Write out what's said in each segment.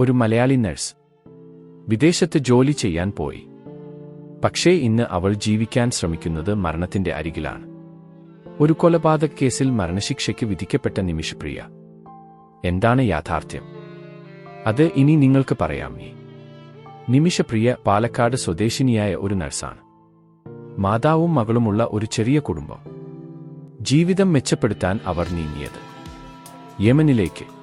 ഒരു മലയാളി നഴ്സ്. വിദേശത്ത് ജോലി ചെയ്യാൻ പോയി. പക്ഷേ ഇന്ന് അവൾ ജീവിക്കാൻ ശ്രമിക്കുന്നത് മരണത്തിന്റെ അരികിലാണ്. ഒരു കൊലപാതക കേസിൽ മരണശിക്ഷയ്ക്ക് വിധിക്കപ്പെട്ട നിമിഷപ്രിയ. എന്താണ് യാഥാർത്ഥ്യം? അത് ഇനി നിങ്ങൾക്ക് പറയാമേ നിമിഷപ്രിയ പാലക്കാട് സ്വദേശിനിയായ ഒരു നഴ്സാണ്. മാതാവും മകളുമുള്ള ഒരു ചെറിയ കുടുംബം. ജീവിതം മെച്ചപ്പെടുത്താൻ അവർ നീങ്ങിയത്. യമനിലേക്ക്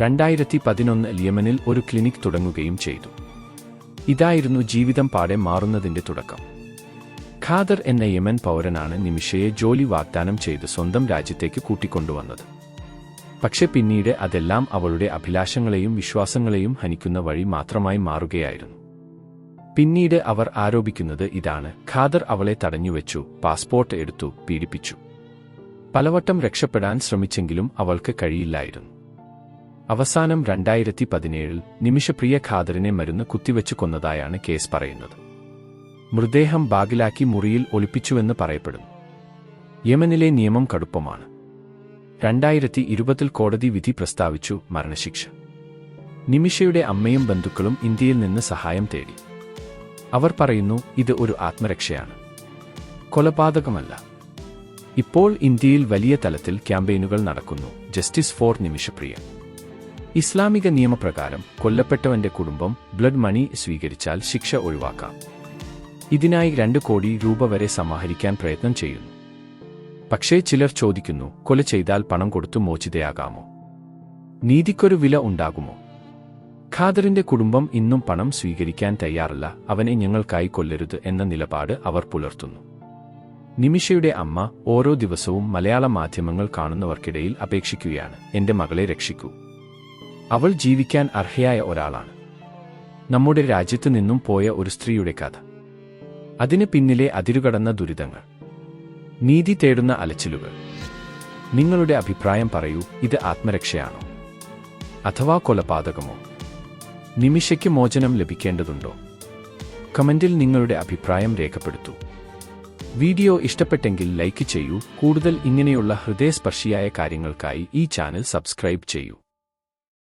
രണ്ടായിരത്തി പതിനൊന്ന് യമനിൽ ഒരു ക്ലിനിക് തുടങ്ങുകയും ചെയ്തു. ഇതായിരുന്നു ജീവിതം പാടെ മാറുന്നതിന്റെ തുടക്കം. ഖാദർ എന്ന യമൻ പൗരനാണ് നിമിഷയെ ജോലി വാഗ്ദാനം ചെയ്ത് സ്വന്തം രാജ്യത്തേക്ക് കൂട്ടിക്കൊണ്ടുവന്നത്. പക്ഷെ പിന്നീട് അതെല്ലാം അവളുടെ അഭിലാഷങ്ങളെയും വിശ്വാസങ്ങളെയും ഹനിക്കുന്ന വഴി മാത്രമായി മാറുകയായിരുന്നു. പിന്നീട് അവർ ആരോപിക്കുന്നത് ഇതാണ് ഖാദർ അവളെ തടഞ്ഞുവെച്ചു പാസ്പോർട്ട് എടുത്തു പീഡിപ്പിച്ചു. പലവട്ടം രക്ഷപ്പെടാൻ ശ്രമിച്ചെങ്കിലും അവൾക്ക് കഴിയില്ലായിരുന്നു. അവസാനം രണ്ടായിരത്തി പതിനേഴിൽ നിമിഷപ്രിയ ഖാദറിനെ മരുന്ന് കുത്തിവെച്ചു കൊന്നതായാണ് കേസ് പറയുന്നത്. മൃതദേഹം ബാഗിലാക്കി മുറിയിൽ ഒളിപ്പിച്ചുവെന്ന് പറയപ്പെടുന്നു. യമനിലെ നിയമം കടുപ്പമാണ്. രണ്ടായിരത്തി ഇരുപതിൽ കോടതി വിധി പ്രസ്താവിച്ചു മരണശിക്ഷ. നിമിഷയുടെ അമ്മയും ബന്ധുക്കളും ഇന്ത്യയിൽ നിന്ന് സഹായം തേടി. അവർ പറയുന്നു ഇത് ഒരു ആത്മരക്ഷയാണ്. കൊലപാതകമല്ല. ഇപ്പോൾ ഇന്ത്യയിൽ വലിയ തലത്തിൽ ക്യാമ്പയിനുകൾ നടക്കുന്നു. Justice for Nimishapriya. ഇസ്ലാമിക നിയമപ്രകാരം കൊല്ലപ്പെട്ടവന്റെ കുടുംബം ബ്ലഡ് മണി സ്വീകരിച്ചാൽ ശിക്ഷ ഒഴിവാക്കാം. ഇതിനായി രണ്ട് കോടി രൂപ വരെ സമാഹരിക്കാൻ പ്രയത്നം ചെയ്യുന്നു. പക്ഷേ ചിലർ ചോദിക്കുന്നു കൊല ചെയ്താൽ പണം കൊടുത്തു മോചിതയാകാമോ? നീതിക്കൊരു വില ഉണ്ടാകുമോ? ഖാദറിന്റെ കുടുംബം ഇന്നും പണം സ്വീകരിക്കാൻ തയ്യാറല്ല അവനെ ഞങ്ങൾക്കായി കൊല്ലരുത് എന്ന നിലപാട് അവർ പുലർത്തുന്നു. നിമിഷയുടെ അമ്മ ഓരോ ദിവസവും മലയാള മാധ്യമങ്ങൾ കാണുന്നവർക്കിടയിൽ അപേക്ഷിക്കുകയാണ് എന്റെ മകളെ രക്ഷിക്കൂ. അവൾ ജീവിക്കാൻ അർഹയായ ഒരാളാണ്. നമ്മുടെ രാജ്യത്ത് നിന്നും പോയ ഒരു സ്ത്രീയുടെ കഥ. അതിന് പിന്നിലെ അതിരുകടന്ന ദുരിതങ്ങൾ. നീതി തേടുന്ന അലച്ചിലുകൾ. നിങ്ങളുടെ അഭിപ്രായം പറയൂ ഇത് ആത്മരക്ഷയാണോ? അഥവാ കൊലപാതകമോ? നിമിഷയ്ക്ക് മോചനം ലഭിക്കേണ്ടതുണ്ടോ? കമന്റിൽ നിങ്ങളുടെ അഭിപ്രായം രേഖപ്പെടുത്തൂ. വീഡിയോ ഇഷ്ടപ്പെട്ടെങ്കിൽ ലൈക്ക് ചെയ്യൂ കൂടുതൽ ഇങ്ങനെയുള്ള ഹൃദയസ്പർശിയായ കാര്യങ്ങൾക്കായി ഈ ചാനൽ സബ്സ്ക്രൈബ് ചെയ്യൂ.